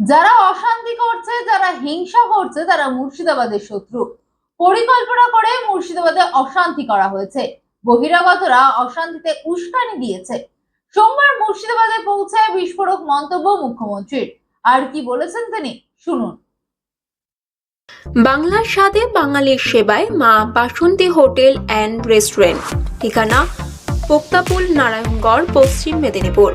যারা অশান্তি করছে, যারা হিংসা করছে, তারা মুর্শিদাবাদের শত্রু। পরিকল্পনা করে মুর্শিদাবাদে অশান্তি করা হয়েছে। বহিরাগতরা অশান্তিতে উস্কানি দিয়েছে। সোমবার মুর্শিদাবাদে পৌঁছায় বিস্ফোরক মন্তব্য মুখ্যমন্ত্রীর। আর কি বলেছেন তিনি? শুনুন। বাংলার স্বাদে বাঙালির সেবায় মা বাসন্তী হোটেল অ্যান্ড রেস্টুরেন্ট। ঠিকানা পোক্তাপুল নারায়ণগড়, পশ্চিম মেদিনীপুর।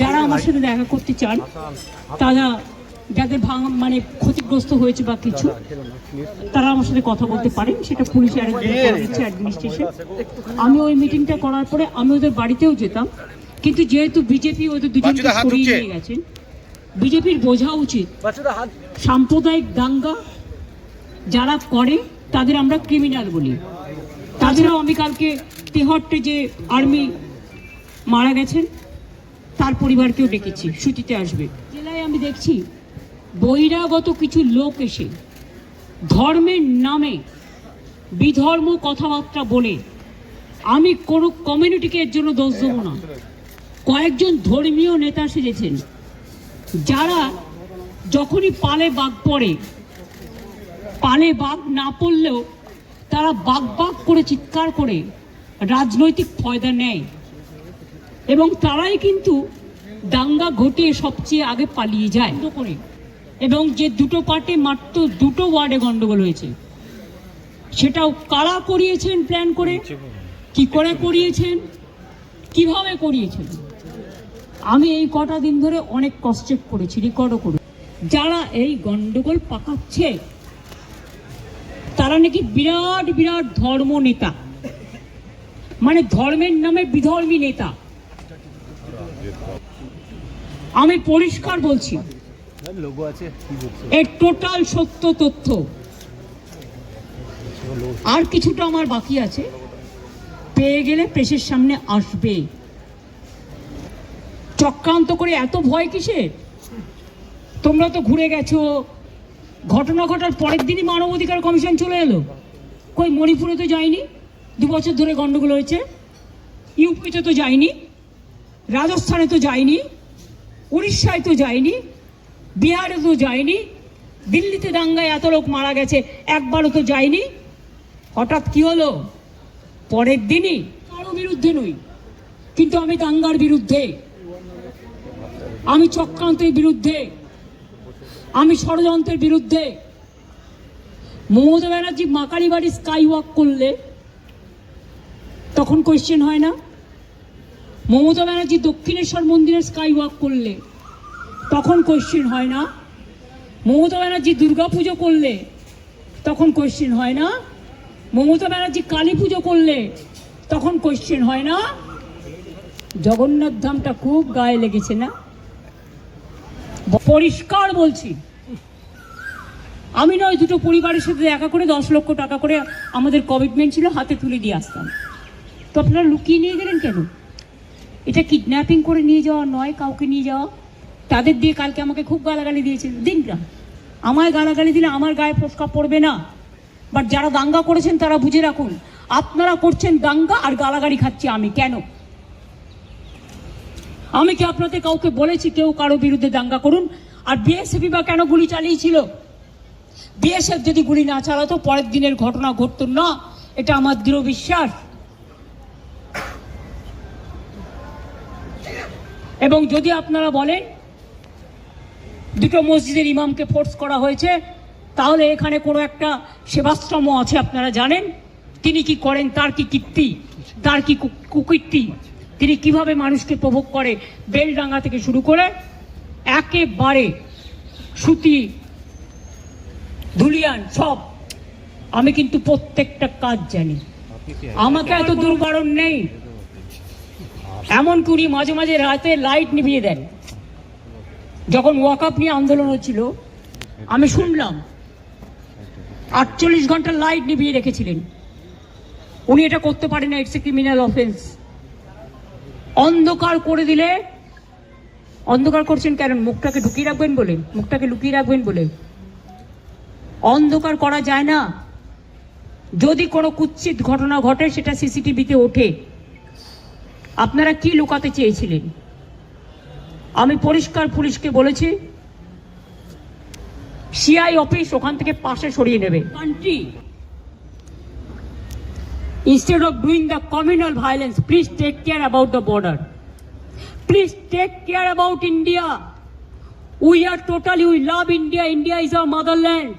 যারা আমার সাথে দেখা করতে চান তারা যাদের ভাঙ মানে ক্ষতিগ্রস্ত হয়েছে বা কিছু তারা আমার সাথে কথা বলতে পারেন। সেটা পুলিশ অ্যাডমিনিস্ট্রেশন আমি ওই মিটিংটা করার পরে আমি ওদের বাড়িতেও যেতাম। কিন্তু যেহেতু বিজেপি ওদের দুজনকে সরিয়ে নিয়ে গেছেন বিজেপির বোঝা উচিত সাম্প্রদায়িক দাঙ্গা যারা করে তাদের আমরা ক্রিমিনাল বলি। তাদেরও আমি কালকে তেহট্টে যে আর্মি মারা গেছেন তার পরিবারকেও ডেকেছি, ছুটিতে আসবে। জেলায় আমি দেখছি বহিরাগত কিছু লোক এসে ধর্মের নামে বিধর্ম কথাবার্তা বলে, আমি কোনো কমিউনিটিকে এর জন্য দোষ দেবো না। কয়েকজন ধর্মীয় নেতা সেজেছেন, যারা যখনই পালে বাঘ পড়ে, পালে বাঘ না পড়লেও তারা বাঘ বাঘ করে চিৎকার করে রাজনৈতিক ফয়দা নেয়। এবং তারাই কিন্তু দাঙ্গা ঘটিয়ে সবচেয়ে আগে পালিয়ে যায়। করে। এবং যে দুটো পার্টে মাত্র দুটো ওয়ার্ডে গন্ডগোল হয়েছে সেটাও কারা করিয়েছেন প্ল্যান করে? কি করে করিয়েছেন? কীভাবে করিয়েছেন? আমি এই কটা দিন ধরে অনেক কষ্টেপ করেছি রেকর্ডও করে যারা এই গন্ডগোল পাকাচ্ছে তারা নাকি বিরাট বিরাট ধর্ম নেতা মানে ধর্মের নামে বিধর্মী নেতা। আমি পরিষ্কার বলছি, এর টোটাল সত্য তথ্য। আর কিছুটা আমার বাকি আছে। পেয়ে গেলে প্রেসের সামনে আসবে। চক্রান্ত করে এত ভয় কিসের? তোমরা তো ঘুরে গেছো। ঘটনা ঘটার পরের দিনই মানব অধিকার কমিশন চলে এলো। কই, মণিপুরে তো যায়নি? দু বছর ধরে গন্ডগোল হয়েছে। ইউপিতে তো যায়নি। রাজস্থানে তো যায়নি, উড়িষ্যায় তো যায়নি, বিহারে তো যায়নি, দিল্লিতে দাঙ্গায় এত লোক মারা গেছে, একবারও তো যায়নি। হঠাৎ কি হলো? পরের দিনই কারও বিরুদ্ধে নই, কিন্তু আমি দাঙ্গার বিরুদ্ধে, আমি চক্রান্তের বিরুদ্ধে, আমি ষড়যন্ত্রের বিরুদ্ধে, মমতা ব্যানার্জি মাকারি বাড়ি স্কাই ওয়াক করলে, তখন কোয়েশ্চেন হয় না। মমতা ব্যানার্জি দক্ষিণেশ্বর মন্দিরে স্কাই ওয়াক করলে, তখন কোয়েশ্চেন হয় না। মমতা ব্যানার্জি দুর্গা পুজো করলে, তখন কোয়েশ্চেন হয় না। মমতা ব্যানার্জি কালী পুজো করলে, তখন কোয়েশ্চেন হয় না। জগন্নাথ ধামটা খুব গায়ে লেগেছে না? পরিষ্কার বলছি, আমি নয়, দুটো পরিবারের সাথে দেখা করে দশ লক্ষ টাকা করে আমাদের কমিটমেন্ট ছিল, হাতে তুলে দিয়ে আসতাম। তো আপনারা লুকিয়ে নিয়ে গেলেন কেন? এটা কিডন্যাপিং করে নিয়ে যাওয়া নয়, কাউকে নিয়ে যাওয়া। তাদের দিয়ে কালকে আমাকে খুব গালাগালি দিয়েছে দিন না আমায় গালাগালি দিলে আমার গায়ে ফসকা পড়বে না। বাট যারা দাঙ্গা করেছেন তারা বুঝে রাখুন, আপনারা করছেন দাঙ্গা আর গালাগালি খাচ্ছি আমি। কেন? আমি কি আপনাদের কাউকে বলেছি কেউ কারও বিরুদ্ধে দাঙ্গা করুন? আর বিএসএফি বা কেন গুলি চালিয়েছিল? বিএসএফ যদি গুলি না চালাতো, পরের দিনের ঘটনা ঘটতো না। এটা আমার দৃঢ় বিশ্বাস। এবং যদি আপনারা বলেন দুটো মসজিদের ইমামকে ফোর্স করা হয়েছে তাহলে এখানে কোনো একটা সেবাশ্রম আছে আপনারা জানেন? তিনি কি করেন? তার কি কীর্তি? তার কি কুকীর্তি? তিনি কীভাবে মানুষকে প্রভোগ করে? বেলডাঙ্গা থেকে শুরু করে একেবারে সুতি ধুলিয়ান সব। আমি কিন্তু প্রত্যেকটা কাজ জানি। আমাকে এত দুর্বারণ নেই। এমন উনি মাঝে মাঝে রাতে লাইট নিভিয়ে দেন। যখন ওয়াকআপ নিয়ে আন্দোলন হচ্ছিল, আমি শুনলাম, আটচল্লিশ ঘণ্টা লাইট নিভিয়ে রেখেছিলেন। উনি এটা করতে পারেন না ইটস এ ক্রিমিনাল অফেন্স অন্ধকার করে দিলে, অন্ধকার করছেন কেন? মুখটাকে ঢুকিয়ে রাখবেন বলে, মুখটাকে লুকিয়ে রাখবেন বলে। অন্ধকার করা যায় না। যদি কোনো কুৎসিত ঘটনা ঘটে, সেটা সিসিটিভিতে ওঠে। আপনারা কি লুকাতে চেয়েছিলেন? আমি পরিষ্কার পুলিশকে বলেছি সিআই অফিস ওখান থেকে পাশে সরিয়ে নেবে। Country instead of doing the communal violence please take care about the border please take care about India we are totally we love India India is our motherland